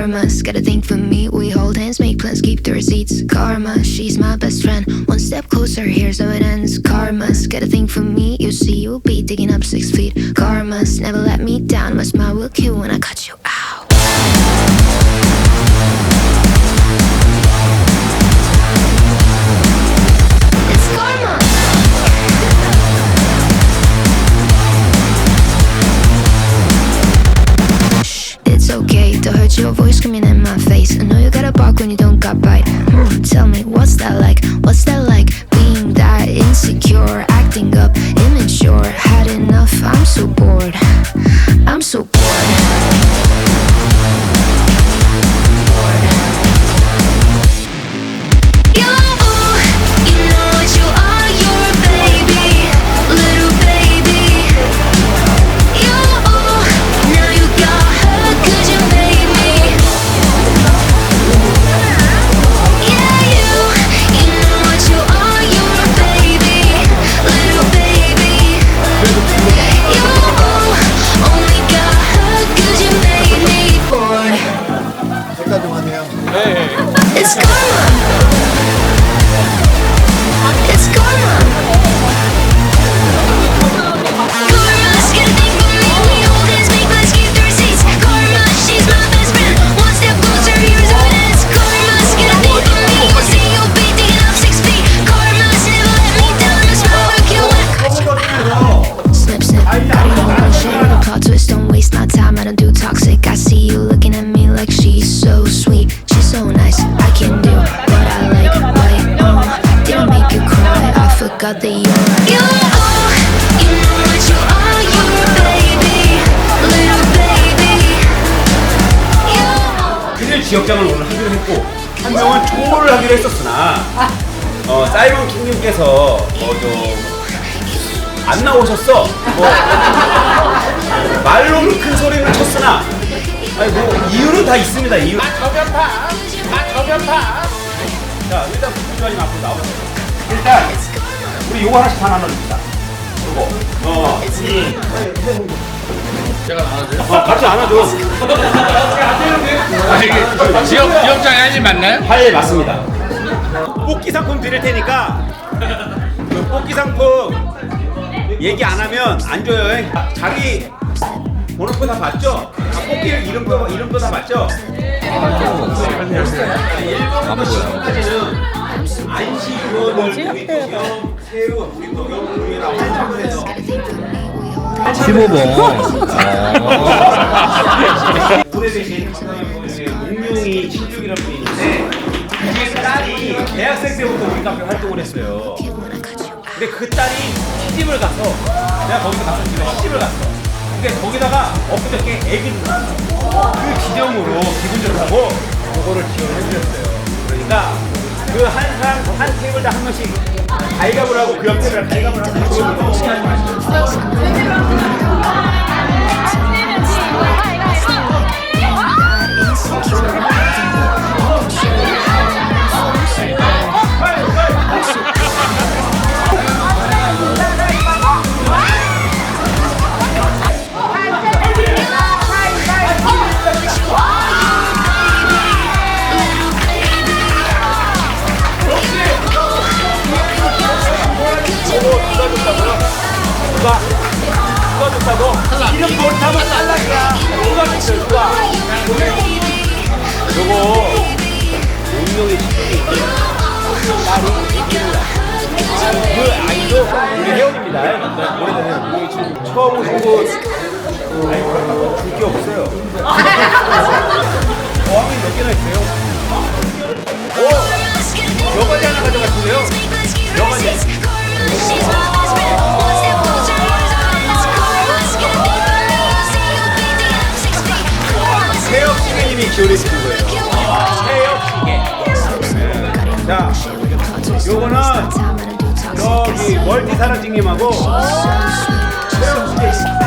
Karma's got a thing for me. We hold hands, make plans, keep the receipts. Karma, she's my best friend. One step closer, here's how it ends. Karma's got a thing for me. You see, you'll be digging up six feet. Karma's never let me down. My smile will kill when I cut you when you don't got bite. Tell me, can do what I like. Wait, oh, did I make you cry? I forgot that you're. You, you know what you are. You're a baby, little baby. You. 큰일 지역장을 오늘 하기로 했고 한 명은 초를 하기로 했었으나 어, 사이먼 킹님께서 어, 좀안 나오셨어. 뭐, 말로는 큰 소리를 쳤으나 아니 뭐 이유는 다 있습니다. 이유. 자 일단 부장님 앞으로 나오세요. 일단 우리 요거 하나씩 다 나눠줍니다. 요거. 어. 제가 나눠줘요? 어, 같이 나눠줘. 지역 지역장 아니 맞나요? 할 맞습니다. 뽑기 상품 드릴 테니까 그 뽑기 상품 얘기 안 하면 안 줘요. 자기 번호표 다 봤죠? 다 뽑기 이름표 이름표 다 봤죠? 1번부터 10까지는 안시원을 우리도경 새우 우리도경 우리라고 한정해서 15번. 군에 계신 웅룡이 76이라는 분이 있는데 이게 딸이 대학생 때부터 우리 카페 활동을 했어요. 근데 그 딸이 시집을 가서 내가 거기서 가서 시집을 갔어. 근데 거기다가 엊그저께 애기를 낳았어. 그 기념으로 기분 좋다고 그거를 지원을 해주셨어요. 그러니까 그 한 사람 한 테이블당 한 명씩 가위갑을 하고 그옆 테이블 가위갑을 하고 누가 오래된 처음 오신 분줄게 없어요 어항이 몇 개나 있어요? 오! 여과지 하나? 여과지 태엽시계님이 기울여 주신 거 멀티 사랑직님하고 태엽시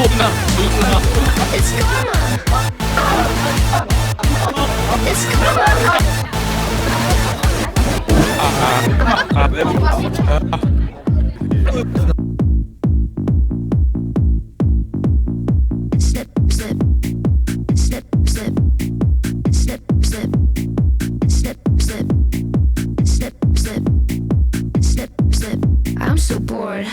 Luna, Luna. It's karma. It's karma. Snip, snip, snip, snip, snip, snip, snip, snip, snip, snip, snip, snip. I'm so bored.